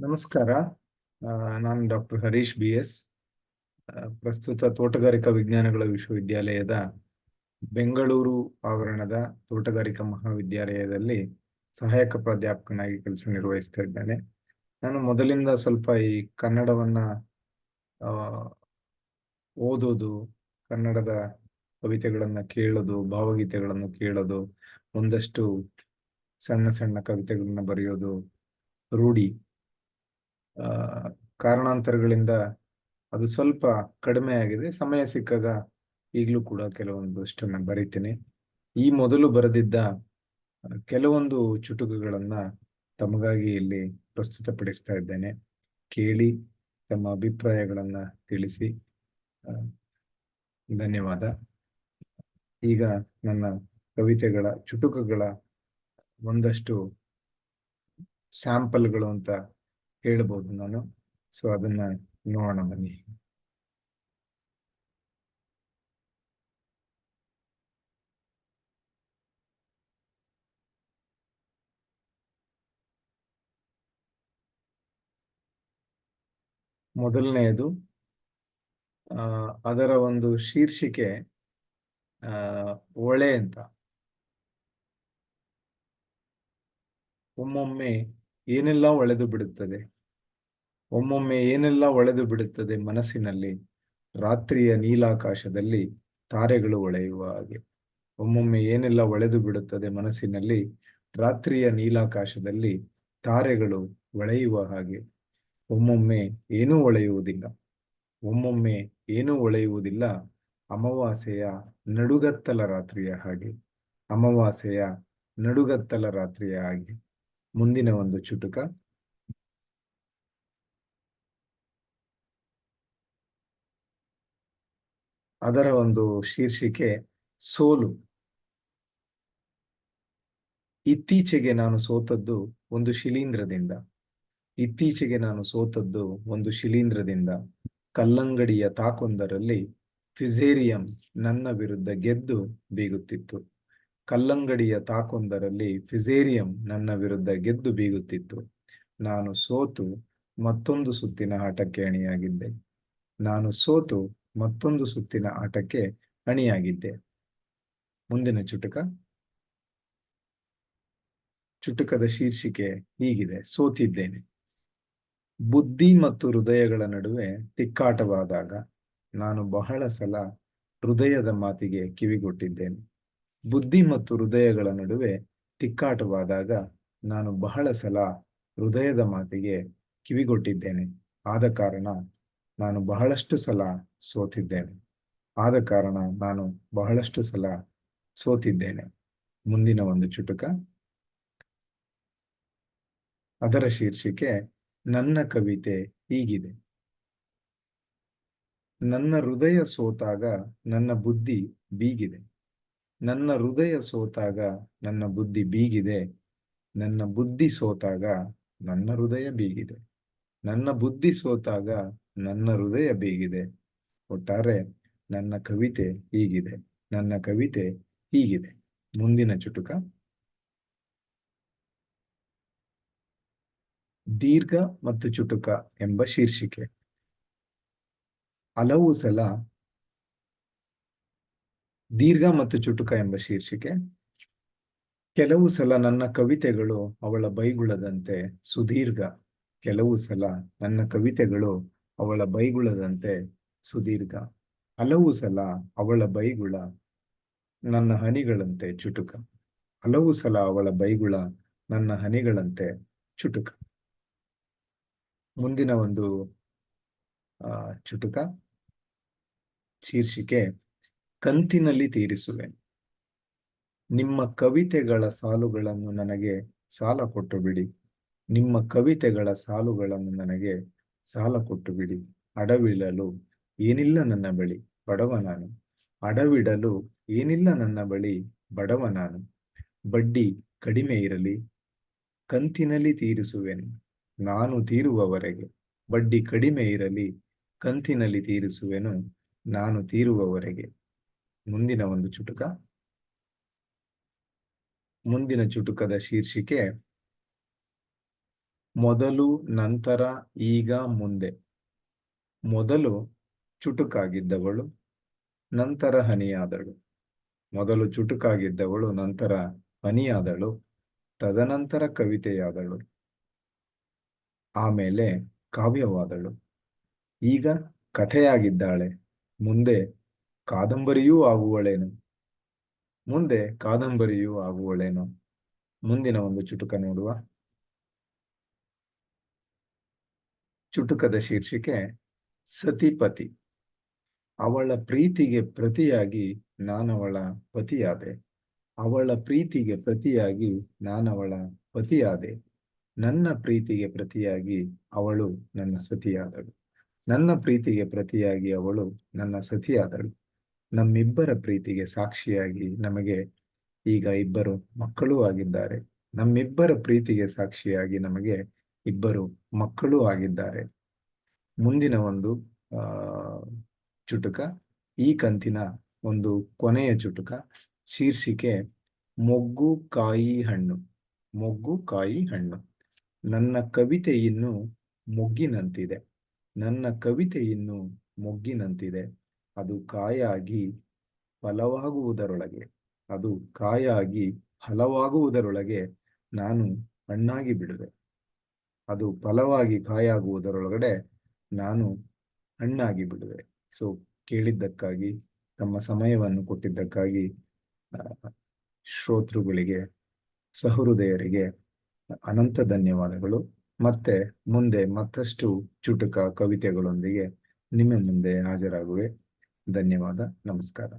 ನಮಸ್ಕಾರ. ನಾನು doctor Harish B S. ಪ್ರಸ್ತುತ ತೋಟಗಾರಿಕಾ ವಿಜ್ಞಾನಗಳ ವಿಶ್ವವಿದ್ಯಾಲಯದ ಬೆಂಗಳೂರು ಆವರಣದ ತೋಟಗಾರಿಕಾ ಮಹಾವಿದ್ಯಾಲಯದಲ್ಲಿ ಸಹಾಯಕ ಪ್ರಾಧ್ಯಾಪಕನಾಗಿ ಕೆಲಸ ನಿರ್ವಹಿಸ್ತಾ ಇದ್ದೇನೆ. ನಾನು ಮೊದಲಿಂದ ಸ್ವಲ್ಪ ಈ ಕನ್ನಡವನ್ನ ಓದೋದು, ಕನ್ನಡದ ಕವಿತೆಗಳನ್ನು ಕೇಳೋದು, ಭಾವಗೀತೆಗಳನ್ನು ಕೇಳೋದು, ಒಂದಷ್ಟು ಸಣ್ಣ ಸಣ್ಣ ಕವಿತೆಗಳನ್ನ ಬರೆಯೋದು ರೂಢಿ. ಕಾರಣಾಂತರಗಳಿಂದ ಅದು ಸ್ವಲ್ಪ ಕಡಿಮೆ ಆಗಿದೆ. ಸಮಯ ಸಿಕ್ಕಾಗ ಈಗಲೂ ಕೂಡ ಕೆಲವೊಂದಷ್ಟನ್ನು ಬರಿತೀನಿ. ಈ ಮೊದಲು ಬರೆದಿದ್ದ ಕೆಲವೊಂದು ಚುಟುಕುಗಳನ್ನ ತಮಗಾಗಿ ಇಲ್ಲಿ ಪ್ರಸ್ತುತಪಡಿಸ್ತಾ ಇದ್ದೇನೆ. ಕೇಳಿ ತಮ್ಮ ಅಭಿಪ್ರಾಯಗಳನ್ನ ತಿಳಿಸಿ. ಧನ್ಯವಾದ. ಈಗ ನನ್ನ ಕವಿತೆಗಳ, ಚುಟುಕುಗಳ ಒಂದಷ್ಟು ಸ್ಯಾಂಪಲ್ಗಳು ಅಂತ ಹೇಳ್ಬೋದು ನಾನು. ಸೊ ಅದನ್ನ ನೋಡೋಣ ಬನ್ನಿ. ಮೊದಲನೆಯದು ಅದರ ಒಂದು ಶೀರ್ಷಿಕೆ ಒಳೆ ಅಂತ. ಒಮ್ಮೊಮ್ಮೆ ಏನೆಲ್ಲ ಒಳೆದು ಬಿಡುತ್ತದೆ? ಒಮ್ಮೊಮ್ಮೆ ಏನೆಲ್ಲ ಒಳೆದು ಬಿಡುತ್ತದೆ ಮನಸ್ಸಿನಲ್ಲಿ, ರಾತ್ರಿಯ ನೀಲಾಕಾಶದಲ್ಲಿ ತಾರೆಗಳು ಒಳೆಯುವ ಹಾಗೆ. ಒಮ್ಮೊಮ್ಮೆ ಏನೆಲ್ಲ ಒಳೆದು ಬಿಡುತ್ತದೆ ಮನಸ್ಸಿನಲ್ಲಿ, ರಾತ್ರಿಯ ನೀಲಾಕಾಶದಲ್ಲಿ ತಾರೆಗಳು ಒಳೆಯುವ ಹಾಗೆ. ಒಮ್ಮೊಮ್ಮೆ ಏನೂ ಒಳೆಯುವುದಿಲ್ಲ. ಒಮ್ಮೊಮ್ಮೆ ಏನೂ ಒಳೆಯುವುದಿಲ್ಲ. ಅಮಾವಾಸೆಯ ನಡುಗತ್ತಲ ರಾತ್ರಿಯ ಹಾಗೆ. ಅಮಾವಾಸೆಯ ನಡುಗತ್ತಲ ರಾತ್ರಿಯ ಹಾಗೆ. ಮುಂದಿನ ಒಂದು ಚುಟುಕ. ಅದರ ಒಂದು ಶೀರ್ಷಿಕೆ ಸೋಲು. ಇತ್ತೀಚೆಗೆ ನಾನು ಸೋತದ್ದು ಒಂದು ಶಿಲೀಂಧ್ರದಿಂದ. ಇತ್ತೀಚೆಗೆ ನಾನು ಸೋತದ್ದು ಒಂದು ಶಿಲೀಂಧ್ರದಿಂದ. ಕಲ್ಲಂಗಡಿಯ ತಾಕೊಂದರಲ್ಲಿ ಫಿಸೇರಿಯಂ ನನ್ನ ವಿರುದ್ಧ ಗೆದ್ದು ಬೀಗುತ್ತಿತ್ತು. ಕಲ್ಲಂಗಡಿಯ ತಾಕೊಂದರಲ್ಲಿ ಫಿಸೇರಿಯಂ ನನ್ನ ವಿರುದ್ಧ ಗೆದ್ದು ಬೀಗುತ್ತಿತ್ತು. ನಾನು ಸೋತು ಮತ್ತೊಂದು ಸುತ್ತಿನ ಆಟಕ್ಕೆ ಅಣಿಯಾಗಿದ್ದೆ ನಾನು ಸೋತು ಮತ್ತೊಂದು ಸುತ್ತಿನ ಆಟಕ್ಕೆ ಅಣಿಯಾಗಿದ್ದೆ ಮುಂದಿನ ಚುಟುಕ. ಚುಟುಕದ ಶೀರ್ಷಿಕೆ ಹೀಗಿದೆ. ಸೋತಿದ್ದೇನೆ. ಬುದ್ಧಿ ಮತ್ತು ಹೃದಯಗಳ ನಡುವೆ ತಿಕ್ಕಾಟವಾದಾಗ ನಾನು ಬಹಳ ಸಲ ಹೃದಯದ ಮಾತಿಗೆ ಕಿವಿಗೊಟ್ಟಿದ್ದೇನೆ. ಬುದ್ಧಿ ಮತ್ತು ಹೃದಯಗಳ ನಡುವೆ ತಿಕ್ಕಾಟವಾದಾಗ ನಾನು ಬಹಳ ಸಲ ಹೃದಯದ ಮಾತಿಗೆ ಕಿವಿಗೊಟ್ಟಿದ್ದೇನೆ. ಆದ ಕಾರಣ ನಾನು ಬಹಳಷ್ಟು ಸಲ ಸೋತಿದ್ದೇನೆ. ಆದ ಕಾರಣ ನಾನು ಬಹಳಷ್ಟು ಸಲ ಸೋತಿದ್ದೇನೆ. ಮುಂದಿನ ಒಂದು ಚುಟುಕ. ಅದರ ಶೀರ್ಷಿಕೆ, ನನ್ನ ಕವಿತೆ ಹೀಗಿದೆ. ನನ್ನ ಹೃದಯ ಸೋತಾಗ ನನ್ನ ಬುದ್ಧಿ ಬೀಗಿದೆ. ನನ್ನ ಹೃದಯ ಸೋತಾಗ ನನ್ನ ಬುದ್ಧಿ ಬೀಗಿದೆ. ನನ್ನ ಬುದ್ಧಿ ಸೋತಾಗ ನನ್ನ ಹೃದಯ ಬೀಗಿದೆ. ನನ್ನ ಬುದ್ಧಿ ಸೋತಾಗ ನನ್ನ ಹೃದಯ ಬೀಗಿದೆ. ಒಟ್ಟಾರೆ ನನ್ನ ಕವಿತೆ ಹೀಗಿದೆ. ನನ್ನ ಕವಿತೆ ಹೀಗಿದೆ. ಮುಂದಿನ ಚುಟುಕ. ದೀರ್ಘ ಮತ್ತು ಚುಟುಕ ಎಂಬ ಶೀರ್ಷಿಕೆ. ಹಲವು ಸಲ ದೀರ್ಘ ಮತ್ತು ಚುಟುಕ ಎಂಬ ಶೀರ್ಷಿಕೆ. ಕೆಲವು ಸಲ ನನ್ನ ಕವಿತೆಗಳು ಅವಳ ಬೈಗುಳದಂತೆ ಸುದೀರ್ಘ. ಕೆಲವು ಸಲ ನನ್ನ ಕವಿತೆಗಳು ಅವಳ ಬೈಗುಳದಂತೆ ಸುದೀರ್ಘ. ಹಲವು ಸಲ ಅವಳ ಬೈಗುಳ ನನ್ನ ಹನಿಗಳಂತೆ ಚುಟುಕ. ಹಲವು ಸಲ ಅವಳ ಬೈಗುಳ ನನ್ನ ಹನಿಗಳಂತೆ ಚುಟುಕ. ಮುಂದಿನ ಒಂದು ಚುಟುಕ. ಶೀರ್ಷಿಕೆ, ಕಂತಿನಲ್ಲಿ ತೀರಿಸುವೆ. ನಿಮ್ಮ ಕವಿತೆಗಳ ಸಾಲುಗಳನ್ನು ನನಗೆ ಸಾಲ ಕೊಟ್ಟು ಬಿಡಿ. ನಿಮ್ಮ ಕವಿತೆಗಳ ಸಾಲುಗಳನ್ನು ನನಗೆ ಸಾಲ ಕೊಟ್ಟು ಬಿಡಿ. ಅಡವಿಡಲು ಏನಿಲ್ಲ ನನ್ನ ಬಳಿ, ಬಡವ ನಾನು. ಅಡವಿಡಲು ಏನಿಲ್ಲ ನನ್ನ ಬಳಿ, ಬಡವ ನಾನು. ಬಡ್ಡಿ ಕಡಿಮೆ ಇರಲಿ, ಕಂತಿನಲ್ಲಿ ತೀರಿಸುವೆನು. ನಾನು ತೀರುವವರೆಗೆ ಬಡ್ಡಿ ಕಡಿಮೆ ಇರಲಿ, ಕಂತಿನಲ್ಲಿ ತೀರಿಸುವೆನು. ನಾನು ತೀರುವವರೆಗೆ. ಮುಂದಿನ ಒಂದು ಚುಟುಕ. ಮುಂದಿನ ಚುಟುಕದ ಶೀರ್ಷಿಕೆ ಮೊದಲು, ನಂತರ, ಈಗ, ಮುಂದೆ. ಮೊದಲು ಚುಟುಕಾಗಿದ್ದವಳು, ನಂತರ ಹನಿಯಾದಳು. ಮೊದಲು ಚುಟುಕಾಗಿದ್ದವಳು, ನಂತರ ಹನಿಯಾದಳು, ತದನಂತರ ಕವಿತೆಯಾದಳು. ಆಮೇಲೆ ಕಾವ್ಯವಾದಳು. ಈಗ ಕಥೆಯಾಗಿದ್ದಾಳೆ. ಮುಂದೆ ಕಾದಂಬರಿಯೂ ಆಗುವಳೇನು? ಮುಂದೆ ಕಾದಂಬರಿಯೂ ಆಗುವಳೇನು? ಮುಂದಿನ ಒಂದು ಚುಟುಕ ನೋಡುವ. ಚುಟುಕದ ಶೀರ್ಷಿಕೆ ಸತಿಪತಿ. ಅವಳ ಪ್ರೀತಿಗೆ ಪ್ರತಿಯಾಗಿ ನಾನವಳ ಪತಿಯಾದೆ. ಅವಳ ಪ್ರೀತಿಗೆ ಪ್ರತಿಯಾಗಿ ನಾನವಳ ಪತಿಯಾದೆ. ನನ್ನ ಪ್ರೀತಿಗೆ ಪ್ರತಿಯಾಗಿ ಅವಳು ನನ್ನ ಸತಿಯಾದಳು. ನನ್ನ ಪ್ರೀತಿಗೆ ಪ್ರತಿಯಾಗಿ ಅವಳು ನನ್ನ ಸತಿಯಾದಳು. ನಮ್ಮಿಬ್ಬರ ಪ್ರೀತಿಗೆ ಸಾಕ್ಷಿಯಾಗಿ ನಮಗೆ ಈಗ ಇಬ್ಬರು ಮಕ್ಕಳೂ ಆಗಿದ್ದಾರೆ. ನಮ್ಮಿಬ್ಬರ ಪ್ರೀತಿಗೆ ಸಾಕ್ಷಿಯಾಗಿ ನಮಗೆ ಇಬ್ಬರು ಮಕ್ಕಳು ಆಗಿದ್ದಾರೆ. ಮುಂದಿನ ಒಂದು ಚುಟುಕ, ಈ ಕಂತಿನ ಒಂದು ಕೊನೆಯ ಚುಟುಕ, ಶೀರ್ಷಿಕೆ, ಮೊಗ್ಗು ಕಾಯಿ ಹಣ್ಣು, ಮೊಗ್ಗು ಕಾಯಿ ಹಣ್ಣು. ನನ್ನ ಕವಿತೆ ಇನ್ನು ಮೊಗ್ಗಿನಂತಿದೆ, ನನ್ನ ಕವಿತೆ ಇನ್ನು ಮೊಗ್ಗಿನಂತಿದೆ. ಅದು ಕಾಯಾಗಿ ಫಲವಾಗುವುದರೊಳಗೆ, ಅದು ಕಾಯಾಗಿ ಫಲವಾಗುವುದರೊಳಗೆ ನಾನು ಹಣ್ಣಾಗಿ ಬಿಡುವೆ. ಅದು ಫಲವಾಗಿ ಕಾಯಾಗುವುದರೊಳಗಡೆ ನಾನು ಹಣ್ಣಾಗಿ ಬಿಡುವೆ. ಸೊ ಕೇಳಿದ್ದಕ್ಕಾಗಿ, ತಮ್ಮ ಸಮಯವನ್ನು ಕೊಟ್ಟಿದ್ದಕ್ಕಾಗಿ ಶ್ರೋತೃಗಳಿಗೆ, ಸಹೃದಯರಿಗೆ ಅನಂತ ಧನ್ಯವಾದಗಳು. ಮತ್ತೆ ಮುಂದೆ ಮತ್ತಷ್ಟು ಚುಟುಕ ಕವಿತೆಗಳೊಂದಿಗೆ ನಿಮ್ಮ ಮುಂದೆ ಹಾಜರಾಗುವೆ. ಧನ್ಯವಾದ. ನಮಸ್ಕಾರ.